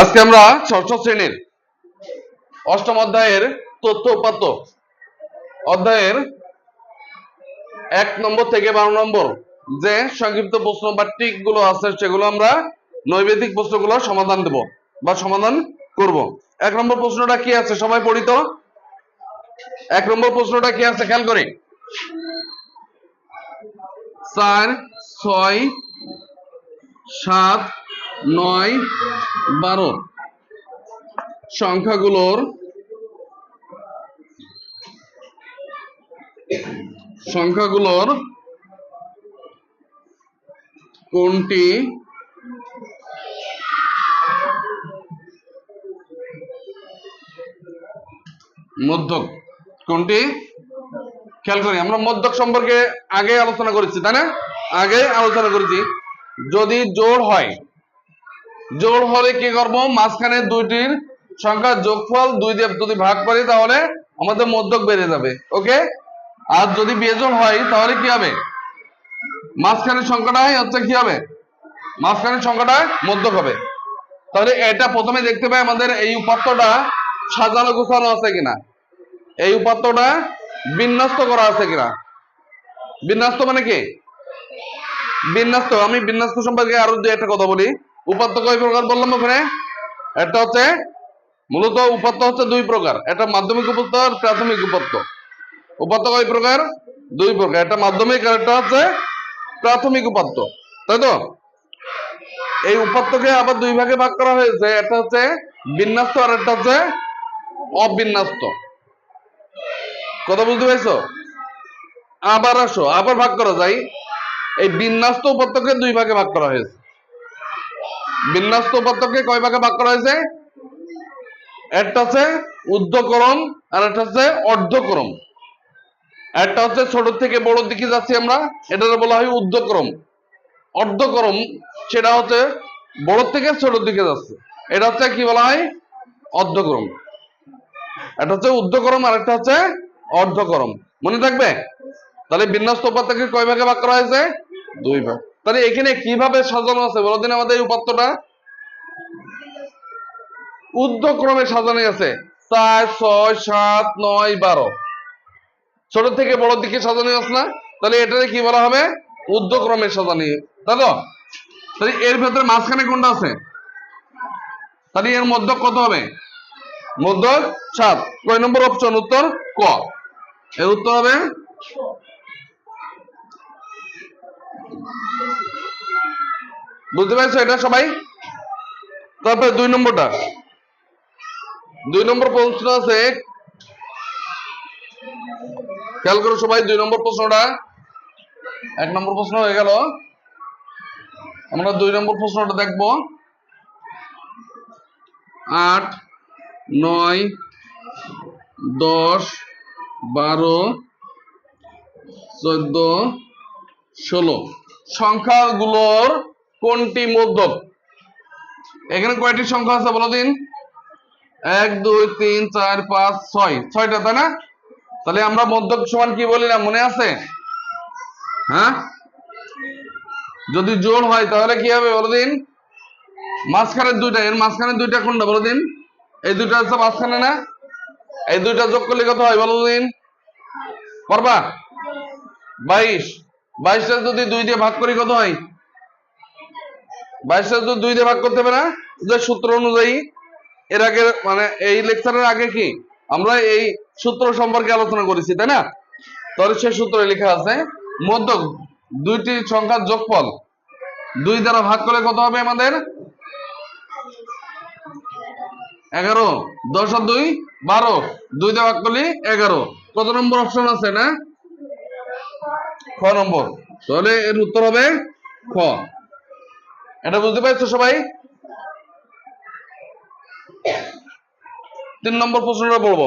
আজকে আমরা ষষ্ঠ শ্রেণির অষ্টম অধ্যায়ের তথ্য উপাত্ত। অধ্যায়ের এক নম্বর থেকে বারো নম্বর যে সংক্ষিপ্ত প্রশ্ন বা টিকগুলো আছে, সেগুলো আমরা নৈবেদিক প্রশ্নগুলো সমাধান দেব বা সমাধান করব। এক নম্বর প্রশ্নটা কি আছে? সবাই পড়ি তো? এক নম্বর প্রশ্নটা কি আছে? খেয়াল করি। চার, ছয়, সাত নয়, বারো। সংখ্যাগুলোর সংখ্যাগুলোর কোনটি? মধ্যক। কোনটি? খেয়াল করি, আমরা মধ্যক সম্পর্কে আগে আলোচনা করেছি, তাই না? আগে আলোচনা করেছি। যদি জোর হয় জোড় হলে কি করব? মাঝখানে দুইটির সংখ্যা যোগফল দুই দিয়ে যদি ভাগ করি, তাহলে আমাদের মধ্যক বেড়ে যাবে, ওকে? আর যদি বিয়োজন হয়, তাহলে কি হবে? মাঝখানের সংখ্যাটাই হচ্ছে কি হবে? মাঝখানের সংখ্যাটা মধ্যক হবে। তাহলে এটা প্রথমে দেখতে পাই আমাদের এই উপাত্তটা সাজানো গোছানো আছে কিনা? এই উপাত্তটা বিন্যস্ত করা আছে কিনা? বিন্যস্ত মানে কি? বিন্যস্ত। আমি বিন্যস্ত সম্পর্কে আরও দু একটা কথা বলি। উপাত্ত কয় প্রকার বললাম ওখানে? একটা হচ্ছে, মূলত উপাত্ত হচ্ছে দুই প্রকার। একটা মাধ্যমিক উপাত্ত আর প্রাথমিক উপাত্ত। উপাত্ত কয় প্রকার? দুই প্রকার। একটা মাধ্যমিক আর একটা হচ্ছে প্রাথমিক উপাত্ত। তাই তো? এই উপাত্তকে আবার দুই ভাগে ভাগ করা হয়েছে। একটা হচ্ছে বিন্যস্ত আর একটা হচ্ছে অবিন্যস্ত। কথা বুঝতে পারছ? আবার আসো, আবার ভাগ করা যায়। এই বিন্যস্ত উপাত্তকে দুই ভাগে ভাগ করা হয়েছে। বিন্যস্ত উপাত্তকে কয় ভাগে ভাগ করা হয়েছে? একটা হচ্ছে ঊর্ধ্বক্রম আর একটা হচ্ছে অর্ধক্রম একটা হচ্ছে ছোট থেকে বড় দিকে যাচ্ছি আমরা এটা বলা হয় ঊর্ধ্বক্রম অর্ধক্রম সেটা হচ্ছে বড় থেকে ছোট দিকে যাচ্ছে, এটা হচ্ছে কি বলা হয়? অর্ধক্রম এটা হচ্ছে ঊর্ধ্বক্রম আর একটা হচ্ছে অর্ধক্রম মনে থাকবে? তাহলে বিন্যস্ত উপাত্তকে কয় ভাগে ভাগ করা হয়েছে? দুই ভাগ। তাহলে এখানে কীভাবে সাজানো আছে? বলো দিন আমাদের এই উপাত্তটা। ঊর্ধ্বক্রমে সাজানো আছে। চার, ছয়, সাত, নয়, বারো। ছোট থেকে বড় দিকে সাজানো আছে না? তাহলে এটাকে কি বলা হবে? ঊর্ধ্বক্রমে সাজানো। তো তাহলে এর ভেতরে মাঝখানে কোনটা আছে? তাহলে এর মধ্যক কত হবে? মধ্যক সাত। কয় নম্বর অপশন উত্তর ক। এর উত্তর হবে বুঝতে পারছ এটা সবাই? তারপরে দুই নম্বরটা। দুই নম্বর প্রশ্ন আছে, খেয়াল করো সবাই, দুই নম্বর প্রশ্নটা। এক নম্বর প্রশ্ন হয়ে গেল। আমরা দুই নম্বর প্রশ্নটা দেখব। আট, নয়, দশ, বারো, চোদ্দ, ষোলো। সংখ্যাগুলোর কোনটি মধ্যক এখানে কয়টি সংখ্যা আছে বলো দিন? এক, দুই, তিন, চার, পাঁচ, ছয়। ছয়টা, তাই না? তাহলে আমরা মধ্যক সমান কি বলি না, মনে আছে? হ্যাঁ? যদি জোর হয়, তাহলে কি হবে বলো দিন? মাঝখানের দুইটা, এর মাঝখানের দুইটা কোনটা বলো দিন? এই দুইটা আছে মাঝখানে না? এই দুইটা যোগ করলে কত হয় বলো দিন? পারবা বাইশ। বাইশটা যদি দুই দিয়ে ভাগ করি কত হয়? বাইশটা যদি দুই দিয়ে ভাগ করতে না? যে সূত্র অনুযায়ী, এর আগে মানে এই লেকচারের আগে কি? আমরা এই সূত্র সম্পর্কে আলোচনা করেছি, তাই না? তাহলে সে সূত্রে লেখা আছে, মধ্যক দুইটি সংখ্যার যোগফল দুই দ্বারা ভাগ করলে কত হবে আমাদের? এগারো। দশ আর দুই, বারো। দুই দিয়ে ভাগ করলে এগারো। কত নম্বর অপশন আছে না? খ নম্বর। তাহলে এর উত্তর হবে খ। এটা বুঝতে পারছ সবাই? তিন নম্বর প্রশ্নটা বলব